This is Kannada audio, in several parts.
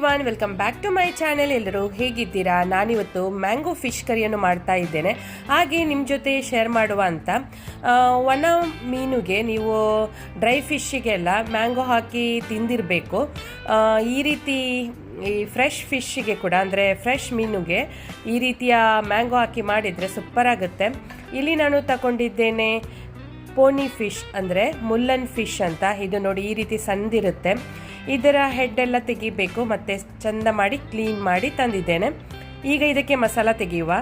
Everyone welcome back to my channel ಎಲ್ಲರೂ ಹೇಗಿದ್ದೀರಾ? ನಾನಿವತ್ತು ಮ್ಯಾಂಗೋ ಫಿಶ್ ಕರಿಯನ್ನು ಮಾಡ್ತಾ ಇದ್ದೇನೆ. ಹಾಗೆ ನಿಮ್ಮ ಜೊತೆ ಶೇರ್ ಮಾಡುವ ಅಂತ ಒಣ ಮೀನುಗೆ ನೀವು ಡ್ರೈ ಫಿಶ್ಶಿಗೆಲ್ಲ ಮ್ಯಾಂಗೋ ಹಾಕಿ ತಿಂದಿರಬೇಕು. ಈ ರೀತಿ ಈ ಫ್ರೆಶ್ ಫಿಶ್ಶಿಗೆ ಕೂಡ, ಅಂದರೆ ಫ್ರೆಶ್ ಮೀನುಗೆ ಈ ರೀತಿಯ ಮ್ಯಾಂಗೋ ಹಾಕಿ ಮಾಡಿದರೆ ಸೂಪರ್ ಆಗುತ್ತೆ. ಇಲ್ಲಿ ನಾನು ತಗೊಂಡಿದ್ದೇನೆ ಪೋನಿ ಫಿಶ್ ಅಂದರೆ ಮುಲ್ಲನ್ ಫಿಶ್ ಅಂತ. ಇದು ನೋಡಿ ಈ ರೀತಿ ಸಣ್ಣದಿರುತ್ತೆ ಇದರ ಹೆಡ್ ಎಲ್ಲ ತೆಗಿಬೇಕು, ಮತ್ತು ಚಂದ ಮಾಡಿ ಕ್ಲೀನ್ ಮಾಡಿ ತಂದಿದ್ದೇನೆ. ಈಗ ಇದಕ್ಕೆ ಮಸಾಲ ತೆಗೆಯುವ.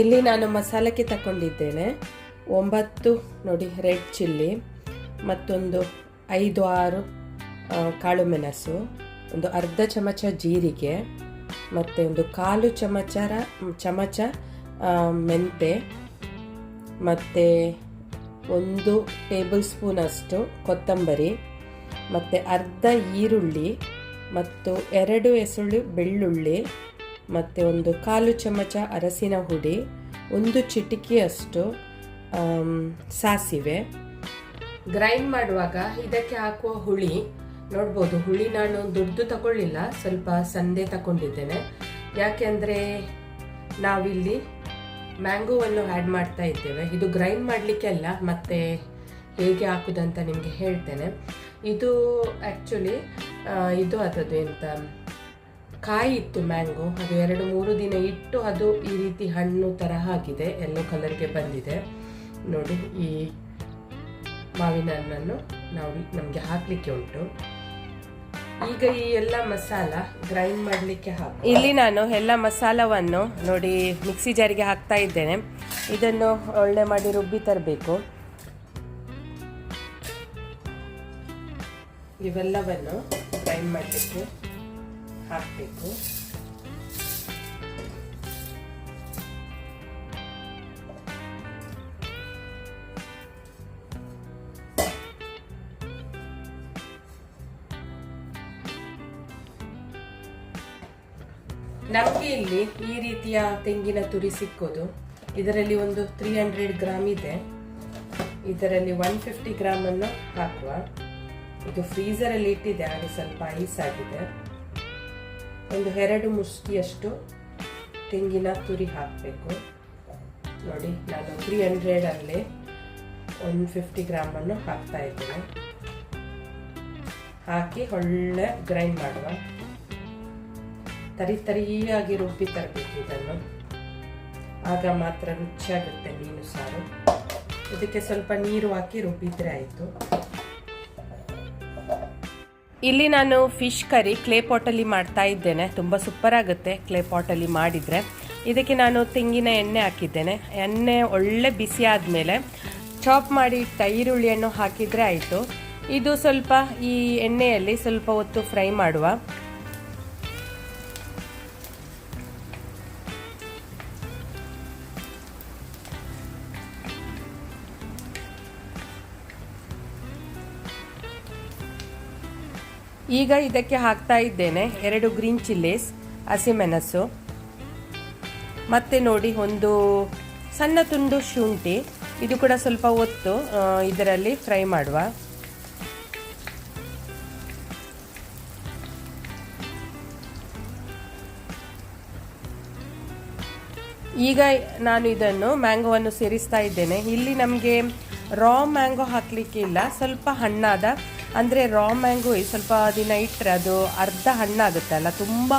ಇಲ್ಲಿ ನಾನು ಮಸಾಲಕ್ಕೆ ತಗೊಂಡಿದ್ದೇನೆ ಒಂಬತ್ತು ನೋಡಿ ರೆಡ್ ಚಿಲ್ಲಿ ಮತ್ತೊಂದು ಐದು ಆರು ಕಾಳು ಮೆಣಸು, ಒಂದು ಅರ್ಧ ಚಮಚ ಜೀರಿಗೆ, ಮತ್ತು ಒಂದು ಕಾಲು ಚಮಚರ ಚಮಚ ಮೆಂತೆ, ಮತ್ತು ಒಂದು ಟೇಬಲ್ ಸ್ಪೂನಷ್ಟು ಕೊತ್ತಂಬರಿ ಮತ್ತು ಅರ್ಧ ಈರುಳ್ಳಿ ಮತ್ತು ಎರಡು ಎಸಳು ಬೆಳ್ಳುಳ್ಳಿ ಮತ್ತು ಒಂದು ಕಾಲು ಚಮಚ ಅರಸಿನ ಹುಡಿ, ಒಂದು ಚಿಟಿಕೆಯಷ್ಟು ಸಾಸಿವೆ. ಗ್ರೈಂಡ್ ಮಾಡುವಾಗ ಇದಕ್ಕೆ ಹಾಕುವ ಹುಳಿ, ನೋಡ್ಬೋದು ಹುಳಿ ನಾನು ದುಡ್ಡು ತಗೊಳ್ಳಿಲ್ಲ, ಸ್ವಲ್ಪ ಸಂದೆ ತಗೊಂಡಿದ್ದೇನೆ. ಯಾಕೆಂದರೆ ನಾವಿಲ್ಲಿ ಮ್ಯಾಂಗೋವನ್ನು ಆ್ಯಡ್ ಮಾಡ್ತಾ ಇದ್ದೇವೆ. ಇದು ಗ್ರೈಂಡ್ ಮಾಡಲಿಕ್ಕೆ ಅಲ್ಲ, ಮತ್ತೆ ಹೇಗೆ ಹಾಕುದಂತ ನಿಮಗೆ ಹೇಳ್ತೇನೆ. ಇದು ಆ್ಯಕ್ಚುಲಿ ಇದು ಅದದು ಎಂತ? ಕಾಯಿ ಇತ್ತು ಮ್ಯಾಂಗೋ, ಅದು ಎರಡು ಮೂರು ದಿನ ಇಟ್ಟು ಅದು ಈ ರೀತಿ ಹಣ್ಣು ಥರ ಆಗಿದೆ ಎಲ್ಲೋ ಕಲರ್ಗೆ ಬಂದಿದೆ. ನೋಡಿ, ಈ ಮಾವಿನ ಹಣ್ಣನ್ನು ನಾವು ನಮಗೆ ಹಾಕಲಿಕ್ಕೆ ಉಂಟು. ಈಗ ಈ ಎಲ್ಲ ಮಸಾಲ ಗ್ರೈಂಡ್ ಮಾಡಲಿಕ್ಕೆ ಹಾಕಿ ಇಲ್ಲಿ ನಾನು ಎಲ್ಲ ಮಸಾಲವನ್ನು ನೋಡಿ ಮಿಕ್ಸಿ ಜಾರಿಗೆ ಹಾಕ್ತಾ ಇದ್ದೇನೆ. ಇದನ್ನು ಒಳ್ಳೆ ಮಾಡಿ ರುಬ್ಬಿ ತರಬೇಕು. ಇವೆಲ್ಲವನ್ನು ಗ್ರೈಂಡ್ ಮಾಡಲಿಕ್ಕೆ ಹಾಕಬೇಕು. ನಮಗೆ ಇಲ್ಲಿ ಈ ರೀತಿಯ ತೆಂಗಿನ ತುರಿ ಸಿಕ್ಕೋದು. ಇದರಲ್ಲಿ ಒಂದು ತ್ರೀ ಹಂಡ್ರೆಡ್ ಗ್ರಾಮ್ ಇದೆ. ಇದರಲ್ಲಿ ಒನ್ ಫಿಫ್ಟಿ ಗ್ರಾಮನ್ನು ಹಾಕುವ. ಇದು ಫ್ರೀಸರ್ ಅಲ್ಲಿ ಇಟ್ಟಿದೆ ಹಾಗೆ ಸ್ವಲ್ಪ ಐಸ್ ಆಗಿದೆ. ಒಂದು ಎರಡು ಮುಷ್ಟಿಯಷ್ಟು ತೆಂಗಿನ ತುರಿ ಹಾಕಬೇಕು. ನೋಡಿ, ನಾನು ತ್ರೀ ಹಂಡ್ರೆಡ್ ಅಲ್ಲಿ ಒನ್ ಫಿಫ್ಟಿ ಗ್ರಾಮ್ ಅನ್ನು ಹಾಕ್ತಾ ಇದ್ದೇನೆ. ಹಾಕಿ ಒಳ್ಳೆ ಗ್ರೈಂಡ್ ಮಾಡುವ. ತರಿ ತರಿಯಾಗಿ ರುಬ್ಬಿ ತರಬೇಕು ಇದನ್ನು. ಆಗ ಮಾತ್ರ ರುಚಿಯಾಗುತ್ತೆ ಮೀನು ಸಾರು. ಇದಕ್ಕೆ ಸ್ವಲ್ಪ ನೀರು ಹಾಕಿ ರುಬ್ಬಿದ್ರೆ ಆಯಿತು. ಇಲ್ಲಿ ನಾನು ಫಿಶ್ ಕರಿ ಕ್ಲೇ ಪಾಟಲ್ಲಿ ಮಾಡ್ತಾ ಇದ್ದೇನೆ. ತುಂಬ ಸೂಪರ್ ಆಗುತ್ತೆ ಕ್ಲೇ ಪಾಟಲ್ಲಿ ಮಾಡಿದರೆ. ಇದಕ್ಕೆ ನಾನು ತೆಂಗಿನ ಎಣ್ಣೆ ಹಾಕಿದ್ದೇನೆ. ಎಣ್ಣೆ ಒಳ್ಳೆ ಬಿಸಿ ಆದಮೇಲೆ ಚಾಪ್ ಮಾಡಿ ಈರುಳ್ಳಿಯನ್ನು ಹಾಕಿದರೆ ಆಯಿತು. ಇದು ಸ್ವಲ್ಪ ಈ ಎಣ್ಣೆಯಲ್ಲಿ ಸ್ವಲ್ಪ ಹೊತ್ತು ಫ್ರೈ ಮಾಡುವ. ಈಗ ಇದಕ್ಕೆ ಹಾಕ್ತಾ ಇದ್ದೇನೆ ಎರಡು ಗ್ರೀನ್ ಚಿಲ್ಲೀಸ್ ಹಸಿಮೆಣಸು ಮತ್ತೆ ನೋಡಿ ಒಂದು ಸಣ್ಣ ತುಂಡು ಶುಂಠಿ. ಇದು ಕೂಡ ಸ್ವಲ್ಪ ಹೊತ್ತು ಇದರಲ್ಲಿ ಫ್ರೈ ಮಾಡುವ. ಈಗ ನಾನು ಇದನ್ನು ಮ್ಯಾಂಗೋವನ್ನು ಸೇರಿಸ್ತಾ ಇದ್ದೇನೆ. ಇಲ್ಲಿ ನಮಗೆ ರಾ ಮ್ಯಾಂಗೋ ಹಾಕಲಿಕ್ಕೆ ಇಲ್ಲ, ಸ್ವಲ್ಪ ಹಣ್ಣಾದ ಅಂದರೆ ರಾ ಮ್ಯಾಂಗೋ ಸ್ವಲ್ಪ ದಿನ ಇಟ್ಟರೆ ಅದು ಅರ್ಧ ಹಣ್ಣಾಗುತ್ತಲ್ಲ ತುಂಬ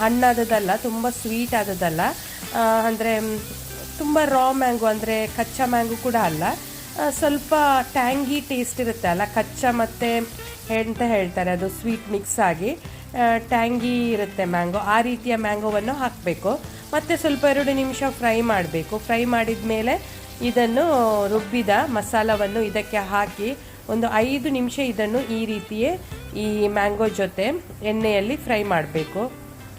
ಹಣ್ಣಾದದಲ್ಲ ತುಂಬ ಸ್ವೀಟ್ ಆದದಲ್ಲ ಅಂದರೆ ತುಂಬ ರಾ ಮ್ಯಾಂಗೋ ಅಂದರೆ ಕಚ್ಚಾ ಮ್ಯಾಂಗೋ ಕೂಡ ಅಲ್ಲ. ಸ್ವಲ್ಪ ಟ್ಯಾಂಗಿ ಟೇಸ್ಟ್ ಇರುತ್ತೆ ಅಲ್ಲ, ಕಚ್ಚಾ ಮತ್ತು ಅಂತ ಹೇಳ್ತಾರೆ ಅದು ಸ್ವೀಟ್ ಮಿಕ್ಸ್ ಆಗಿ. ಟ್ಯಾಂಗಿ ಇರುತ್ತೆ ಮ್ಯಾಂಗೋ ಆ ರೀತಿಯ ಮ್ಯಾಂಗೋವನ್ನು ಹಾಕಬೇಕು. ಮತ್ತು ಸ್ವಲ್ಪ ಎರಡು ನಿಮಿಷ ಫ್ರೈ ಮಾಡಬೇಕು. ಫ್ರೈ ಮಾಡಿದ ಮೇಲೆ ಇದನ್ನು ರುಬ್ಬಿದ ಮಸಾಲವನ್ನು ಇದಕ್ಕೆ ಹಾಕಿ ಒಂದು ಐದು ನಿಮಿಷ ಇದನ್ನು ಈ ರೀತಿಯೇ ಈ ಮ್ಯಾಂಗೋ ಜೊತೆ ಎಣ್ಣೆಯಲ್ಲಿ ಫ್ರೈ ಮಾಡಬೇಕು.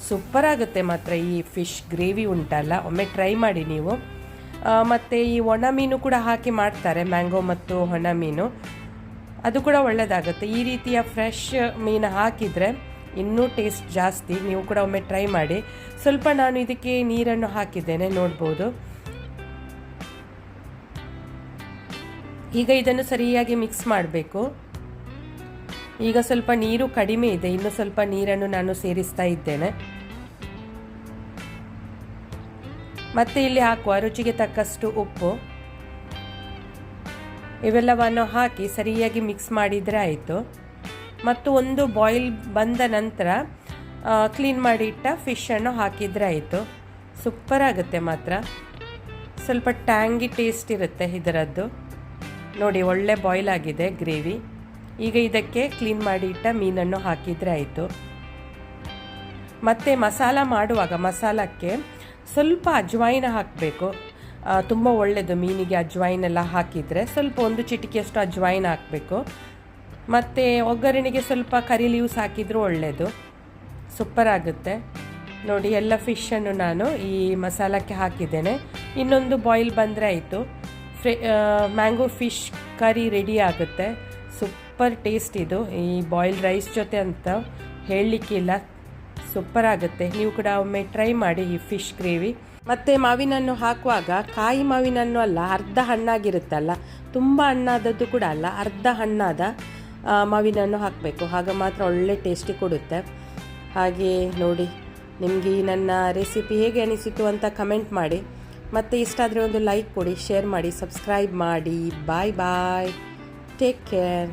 ಸೂಪರ್ ಆಗುತ್ತೆ ಮಾತ್ರ ಈ ಫಿಶ್, ಗ್ರೇವಿ ಉಂಟಲ್ಲ, ಒಮ್ಮೆ ಟ್ರೈ ಮಾಡಿ ನೀವು. ಮತ್ತು ಈ ಒಣ ಮೀನು ಕೂಡ ಹಾಕಿ ಮಾಡ್ತಾರೆ, ಮ್ಯಾಂಗೋ ಮತ್ತು ಒಣ ಮೀನು. ಅದು ಕೂಡ ಒಳ್ಳೆಯದಾಗುತ್ತೆ ಈ ರೀತಿಯ ಫ್ರೆಶ್ ಮೀನು ಹಾಕಿದರೆ ಇನ್ನೂ ಟೇಸ್ಟ್ ಜಾಸ್ತಿ. ನೀವು ಕೂಡ ಒಮ್ಮೆ ಟ್ರೈ ಮಾಡಿ. ಸ್ವಲ್ಪ ನಾನು ಇದಕ್ಕೆ ನೀರನ್ನು ಹಾಕಿದ್ದೇನೆ, ನೋಡ್ಬೋದು. ಈಗ ಇದನ್ನು ಸರಿಯಾಗಿ ಮಿಕ್ಸ್ ಮಾಡಬೇಕು. ಈಗ ಸ್ವಲ್ಪ ನೀರು ಕಡಿಮೆ ಇದೆ. ಇನ್ನು ಸ್ವಲ್ಪ ನೀರನ್ನು ನಾನು ಸೇರಿಸ್ತಾ ಇದ್ದೇನೆ. ಮತ್ತೆ ಇಲ್ಲಿ ಹಾಕುವ. ರುಚಿಗೆ ತಕ್ಕಷ್ಟು ಉಪ್ಪು. ಇವೆಲ್ಲವನ್ನು ಹಾಕಿ ಸರಿಯಾಗಿ ಮಿಕ್ಸ್ ಮಾಡಿದರೆ ಆಯಿತು. ಮತ್ತು ಒಂದು ಬಾಯ್ಲ್ ಬಂದ ನಂತರ ಕ್ಲೀನ್ ಮಾಡಿ ಇಟ್ಟ ಫಿಶನ್ನು ಹಾಕಿದರೆ ಆಯಿತು. ಸೂಪರ್ ಆಗುತ್ತೆ ಮಾತ್ರ. ಸ್ವಲ್ಪ ಟ್ಯಾಂಗಿ ಟೇಸ್ಟ್ ಇರುತ್ತೆ ಇದರದ್ದು. ನೋಡಿ, ಒಳ್ಳೆ ಬಾಯ್ಲ್ ಆಗಿದೆ ಗ್ರೇವಿ ಈಗ ಇದಕ್ಕೆ ಕ್ಲೀನ್ ಮಾಡಿ ಇಟ್ಟ ಮೀನನ್ನು ಹಾಕಿದರೆ ಆಯಿತು. ಮತ್ತು ಮಸಾಲ ಮಾಡುವಾಗ ಮಸಾಲಕ್ಕೆ ಸ್ವಲ್ಪ ಅಜ್ವಾಯಿನ ಹಾಕಬೇಕು. ತುಂಬ ಒಳ್ಳೆಯದು ಮೀನಿಗೆ ಅಜ್ವಾಯಿನ್ ಎಲ್ಲ ಹಾಕಿದರೆ ಸ್ವಲ್ಪ ಒಂದು ಚಿಟಿಕೆಯಷ್ಟು ಅಜ್ವಾಯಿನ್ ಹಾಕಬೇಕು. ಮತ್ತು ಒಗ್ಗರಣೆಗೆ ಸ್ವಲ್ಪ ಕರಿ ಲೀವ್ಸ್ ಹಾಕಿದರೂ ಒಳ್ಳೆಯದು ಸೂಪರ್ ಆಗುತ್ತೆ. ನೋಡಿ, ಎಲ್ಲ ಫಿಶನ್ನು ನಾನು ಈ ಮಸಾಲಕ್ಕೆ ಹಾಕಿದ್ದೇನೆ. ಇನ್ನೊಂದು ಬಾಯ್ಲ್ ಬಂದರೆ ಆಯಿತು. ಮ್ಯಾಂಗೋ ಫಿಶ್ ಕರಿ ರೆಡಿ ಆಗುತ್ತೆ. ಸೂಪರ್ ಟೇಸ್ಟ್ ಇದು. ಈ ಬಾಯ್ಲ್ ರೈಸ್ ಜೊತೆ ಅಂತ ಹೇಳಲಿಕ್ಕಿಲ್ಲ ಸೂಪರ್ ಆಗುತ್ತೆ. ನೀವು ಕೂಡ ಒಮ್ಮೆ ಟ್ರೈ ಮಾಡಿ ಈ ಫಿಶ್ ಗ್ರೇವಿ. ಮತ್ತು ಮಾವಿನನ್ನು ಹಾಕುವಾಗ, ಕಾಯಿ ಮಾವಿನನ್ನು ಅಲ್ಲ, ಅರ್ಧ ಹಣ್ಣಾಗಿರುತ್ತಲ್ಲ, ತುಂಬ ಹಣ್ಣಾದದ್ದು ಕೂಡ ಅಲ್ಲ, ಅರ್ಧ ಹಣ್ಣಾದ ಮಾವಿನನ್ನು ಹಾಕಬೇಕು. ಆಗ ಮಾತ್ರ ಒಳ್ಳೆ ಟೇಸ್ಟಿ ಕೊಡುತ್ತೆ. ಹಾಗೆ ನೋಡಿ, ನಿಮಗೆ ನನ್ನ ರೆಸಿಪಿ ಹೇಗೆ ಅನಿಸಿತು ಅಂತ ಕಮೆಂಟ್ ಮಾಡಿ. ಮತ್ತು ಇಷ್ಟ ಆದರೆ ಒಂದು ಲೈಕ್ ಕೊಡಿ ಶೇರ್ ಮಾಡಿ ಸಬ್ಸ್ಕ್ರೈಬ್ ಮಾಡಿ. ಬಾಯ್ ಬಾಯ್ ಟೇಕ್ ಕೇರ್